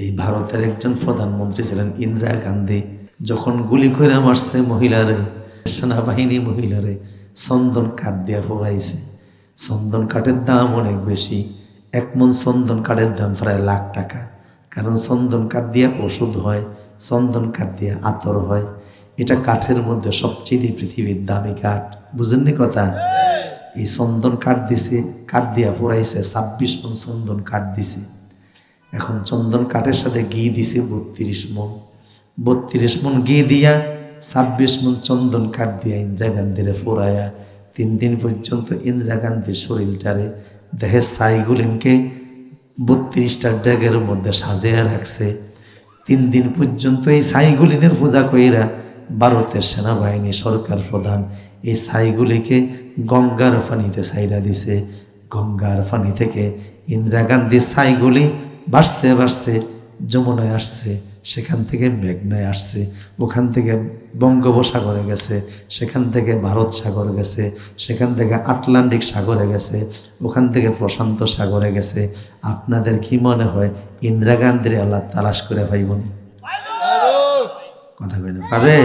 এই ভারতের একজন প্রধানমন্ত্রী ছিলেন ইন্দিরা গান্ধী। যখন গুলি করে মারছে মহিলারে, সেনাবাহিনী মহিলারে, চন্দন কাঠ দিয়ে ফোরাইছে। চন্দন কাঠের দাম অনেক বেশি। এক মন চন্দন কাঠের দাম প্রায় লাখ টাকা। কারণ চন্দন কাঠ দিয়ে ওষুধ হয়, চন্দন কাঠ দিয়ে আতর হয়। এটা কাঠের মধ্যে সবচেয়ে পৃথিবীর দামি কাঠ। বুঝেননি কথা? এই চন্দন কাঠ দিছে, কাঠ দিয়া পুরাইছে ছাব্বিশ মন চন্দন কাঠ দিছে। এখন চন্দন কাঠের সাথে ঘি দিছে বত্রিশ মন বত্রিশ মন ঘি দিয়া ছাব্বিশ মন চন্দন কাঠ দিয়া ইন্দিরা গান্ধীরে ফোরায়া। তিন দিন পর্যন্ত ইন্দিরা গান্ধীর শরীরটারে দেহের সাইগুলিনকে বত্রিশটা ড্যাগের মধ্যে সাজিয়ে রাখছে। তিন দিন পর্যন্ত এই সাইগুলিনের পূজা কইরা ভারতের সেনাবাহিনী সরকার প্রধান এই ছাইগুলিকে গঙ্গার পানিতে ছাইরা দিছে। গঙ্গার পানি থেকে ইন্দিরা গান্ধীর ছাইগুলি বাঁচতে বাঁচতে যমুনায় আসছে, সেখান থেকে মেঘনায় আসছে, ওখান থেকে বঙ্গোপসাগরে গেছে, সেখান থেকে ভারত সাগর গেছে, সেখান থেকে আটলান্টিক সাগরে গেছে, ওখান থেকে প্রশান্ত সাগরে গেছে। আপনাদের কি মনে হয়, ইন্দিরা গান্ধীর আল্লাহ তালাশ করে পাইবনি কথা কই না পাবে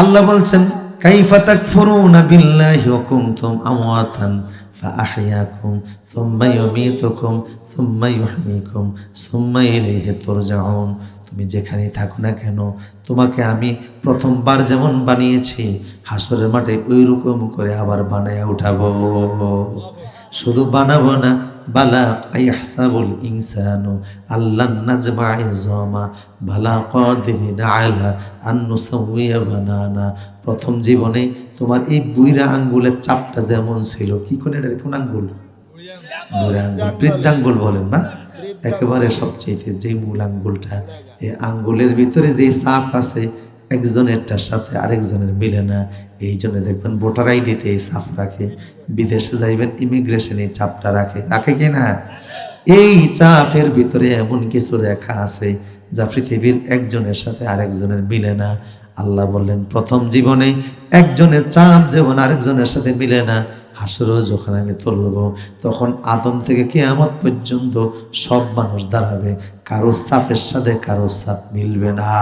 আল্লাহ বলছেন, কাইফা তাকফুরুনা বিল্লাহি ওয়া কুনতুম আমওয়াতান। فأحياكم ثم يميتكم ثم يحييكم ثم إليه ترجعون তুমি যেখানেই থাকো না কেন তোমাকে আমি প্রথমবার যেমন বানিয়েছি হাসরের মাঠে ওই রকম করে আবার বানায় উঠাবো শুধু বানাবো না প্রথম জীবনে তোমার এই বুইরা আঙ্গুলের চাপটা যেমন ছিল, কি করে এটা? কোন আঙ্গুল? আঙ্গুল। বৃদ্ধাঙ্গুল বলেন না একেবারে সবচেয়ে যে মূল আঙ্গুলটা, এই আঙ্গুলের ভিতরে যে চাপ আছে একজনেরটার সাথে আরেকজনের মিলে না, এই জন্য দেখবেন ভোটার আইডিতে এই চাপ রাখে, বিদেশে যাইবেন ইমিগ্রেশনে এই চাপটা রাখে। রাখে কি না? এই চাপের ভিতরে এমন কিছু রেখা আছে যা পৃথিবীর একজনের সাথে আরেকজনের মিলে না। আল্লাহ বললেন, প্রথম জীবনে একজনের চাপ যেমন আরেকজনের সাথে মিলে না, হাসরও যখন আমি তুলব, তখন আদম থেকে কেয়ামত পর্যন্ত সব মানুষ দাঁড়াবে। কারও সাপের সাথে কারও সাপ মিলবে না।